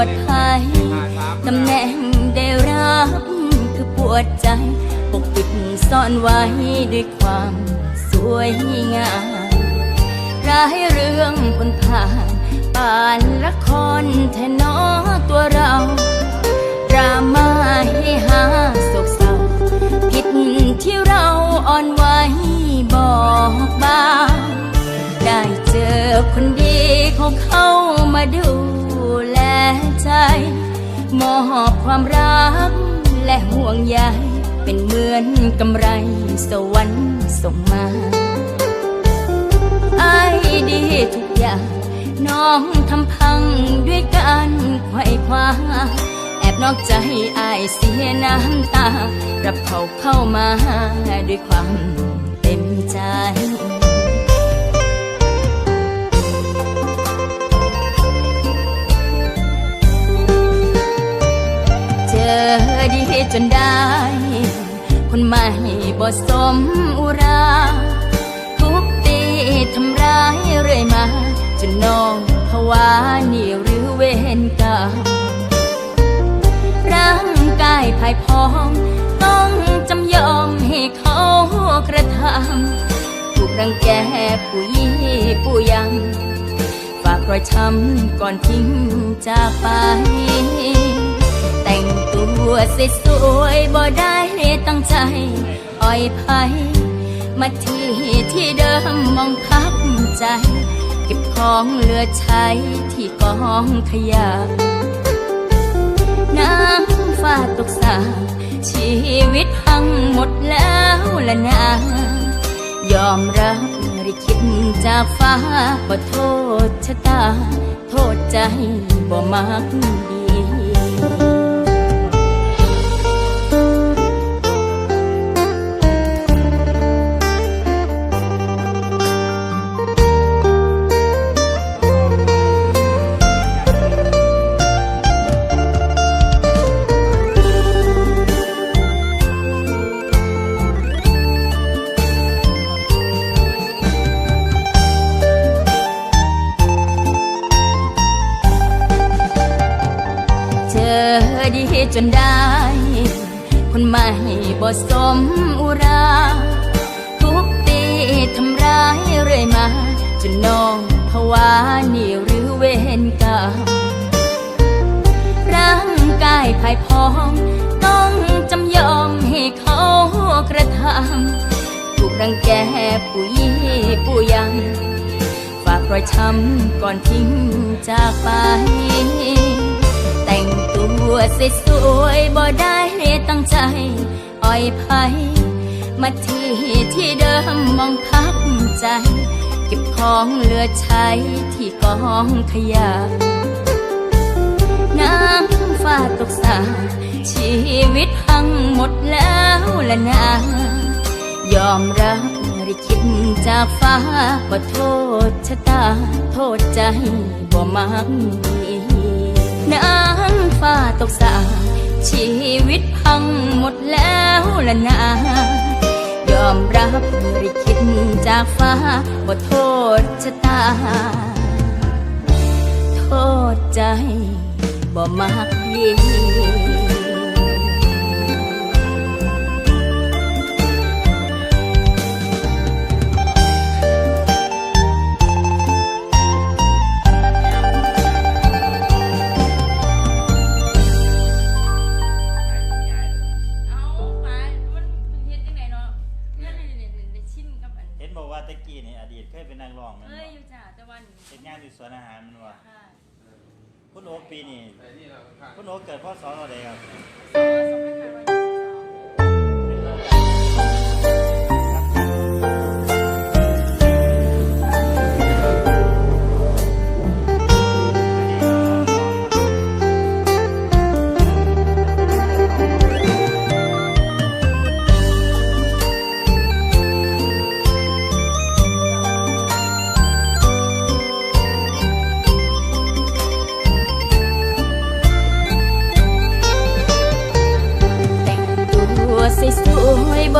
บ่ได้ตั้งใจอวดใครตำแหน่งได้รับคือปวดใจ ปกปิดซ่อนไว้ด้วยความสวยงามร้ายเรื่องคนผ่านป่านละครแทนนอตัวเราดราม่าให้หาโศกเศร้าผิดที่เราอ่อนไหวบอกบางได้เจอคนดีเขาเข้ามาดู ใจ มอบความรักและห่วงใยเป็นเหมือนกำไรสวรรค์ส่งมาไอ้ดีทุกอย่าง น้องทำพังด้วยการไขว่คว้าแอบนอกใจอายเสียน้ำตา รับเขาเข้ามาด้วยความเต็มใจเจ ดีจนได้ คนใหม่บ่สมอุราทุบตีทำร้ายเรื่อยมา จนน้องภาวะนี่หรือเวรกรรมร่างกายภายพองต้องจำยอมให้เขากระทำถูกรังแกผู้ยี่ผู้ยำฝากรอยช้ำก่อนทิ้งจากไป ตัวสวยบ่ได้ตั้งใจ อ่อยภัยมาที่ที่เดิมมองพักใจ เก็บของเหลือใช้ที่กองขยะน้ำฟ้าตกสาชีวิตพังหมดแล้วละนายอมรับได้คิดจากฟ้าขอโทษชะตา โทษใจบ่มักดี จนได้ คนใหม่บ่สมอุราทุบตีทำร้ายเรื่อยมา จนน้องภาวะนี่หรือเวรกรรมร่างกายภายพอง ต้องจำยอมให้เขากระทำถูกรังแกผู้ยี่ผู้ยำฝากรอยช้ำก่อนทิ้งจากไป ตัวสวยบ่ได้ตั้งใจ อ่อยภัยมาที่ที่เดิมมองพักใจ เก็บของเหลือใช้ที่กองขยะน้ำฟ้าตกสาชีวิตพังหมดแล้วละนายอมรับได้คิดจากฟ้าขอโทษชะตา โทษใจบ่มักดีน้ำ ฟ้าตกสาชีวิตพังหมดแล้วละนายอมรับได้คิดจากฟ้าบทโทษชะตา โทษใจบ่มักดี ว่าตะกี้นี่อดีตเคยเป็นนักร้องแมันเอ้ยบ่อยู่จ้าแต่วันเป็นงานอยู่สวนอาหารมันว่าค่ะคุณโอ๊คปีนี้ไอ้นี่เราค่ะคุณโอ๊คเกิดพศอะไรครับ สองพันห้าร้อย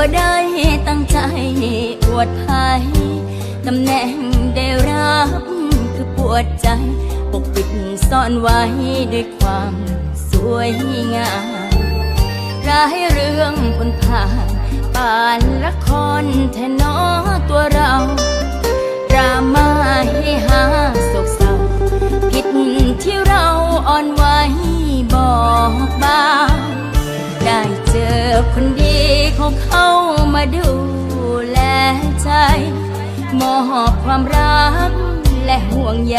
บ่ได้ตั้งใจอวดภัยตำแหน่งได้รับคือปวดใจ ปกปิดซ่อนไว้ด้วยความสวยงามร้ายเรื่องคนผ่านป่านละครแทนนอตัวเราดราม่าให้หาโศก อคนดีเขาเขามาดูแลใจ มอบความรักและห่วงใย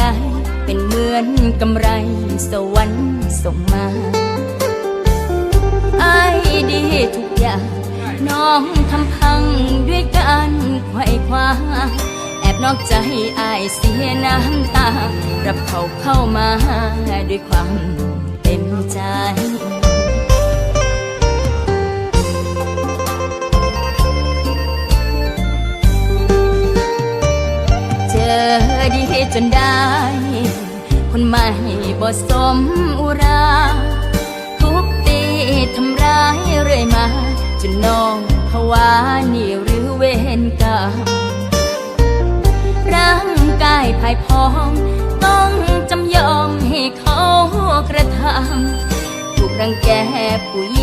เป็นเหมือนกำไรสวรรค์ส่งมาไอ้ดีทุกอย่าง น้องทำพังด้วยการไขว่คว้าแอบนอกใจอายเสียน้ำตา รับเขาเข้ามาด้วยความเต็มใจ จนได้ คนใหม่บ่สมอุราทุบตีทำร้ายเรื่อยมา จนน้องภาวะนี่หรือเวรกรรมร่างกายภายพองต้องจำยอมให้เขากระทำถูกรังแกปุย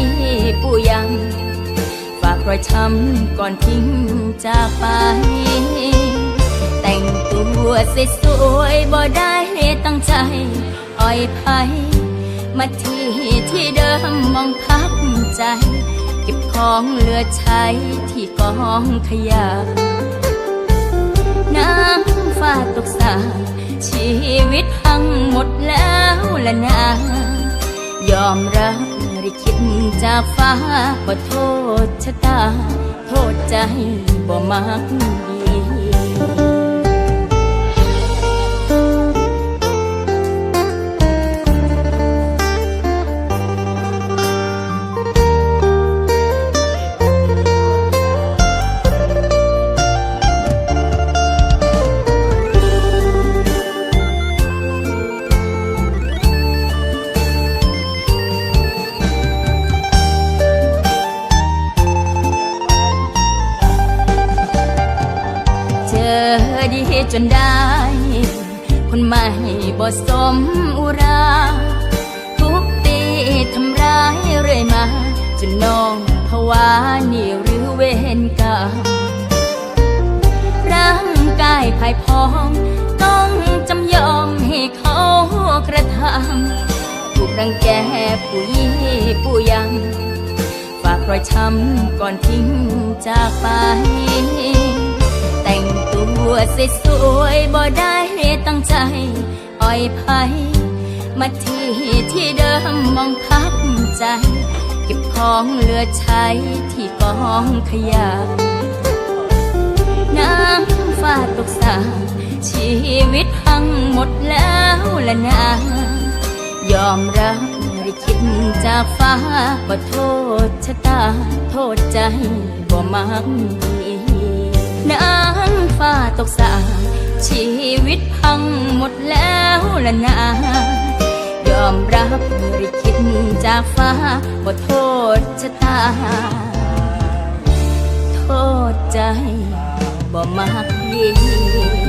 ปุยังฝากรอยช้ำก่อนทิ้งจากไป แต่งตัว สวยๆบ่ได้ตั้งใจ อ่อยไผมาที่ที่เดิมมองพักใจ เก็บของเหลือใช้ที่กองขยะน้ำฟ้าตกสาชีวิตพังหมดแล้วละนายอมรับได้คิดจากฟ้าขอโทษชะตา โทษใจบ่มักดี อดีจนได้ คนใหม่บ่สมอุราทุบตีทำร้ายเรื่อยมา จนน้องภาวะนี่หรือเวรกรรมร่างกายภายพอง ต้องจำยอมให้เขากระทำถูกรังแกปุยปุยยังฝากรอยช้ำก่อนทิ้งจากไป แต่งตัวสวยๆบ่ได้ตั้งใจ อ่อยไผมาที่ที่เดิมมองพักใจ เก็บของเหลือใช้ที่กองขยะน้ำฟ้าตกสาชีวิตพังหมดแล้วละนายอมรับได้คิดจากฟ้าขอโทษชะตา โทษใจบ่มัก น้ำฟ้าตกสาชีวิตพังหมดแล้วละนายอมรับได้คิดจากฟ้าขอโทษชะตา โทษใจบ่มักดี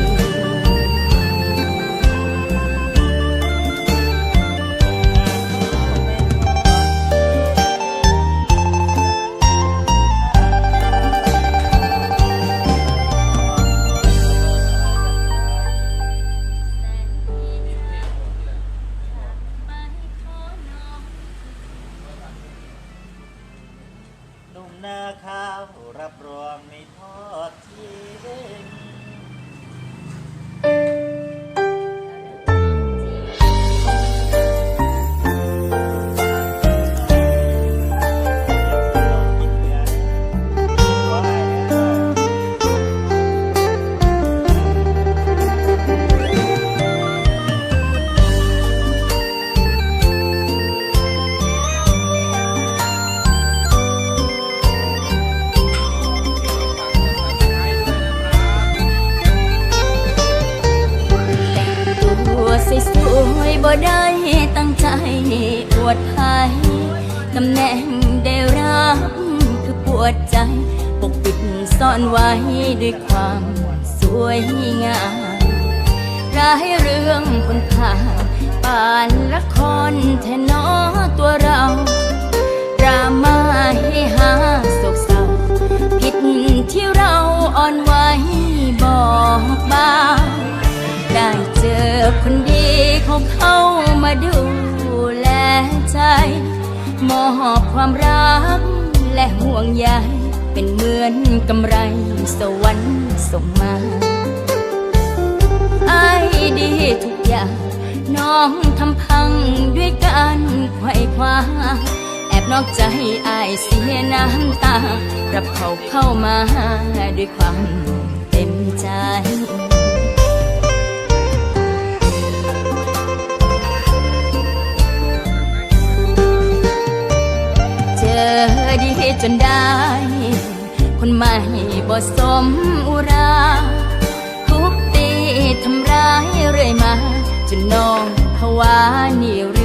วดไทยตำแหน่งได้รับคือปวดใจ ปกปิดซ่อนไว้ด้วยความสวยงามร้ายเรื่องคนผ่านป่านละครแทนอตัวเราดราม่าให้หาโศกเศร้าผิดที่เราอ่อนไหวบอกบ้างได้เจอคนดีเขาเขา ใจ มอบความรักและห่วงใยเป็นเหมือนกำไรสวรรค์ส่งมาไอ้ดีทุกอย่าง น้องทำพังด้วยการไขว่คว้าแอบนอกใจไอ้ายเสียน้ำตารับเขาเข้ามาด้วยความเต็มใจ จนได้ คนใหม่บ่สมอุราทุบตีทำร้ายเรื่อยมา จนน้องภาวะนิร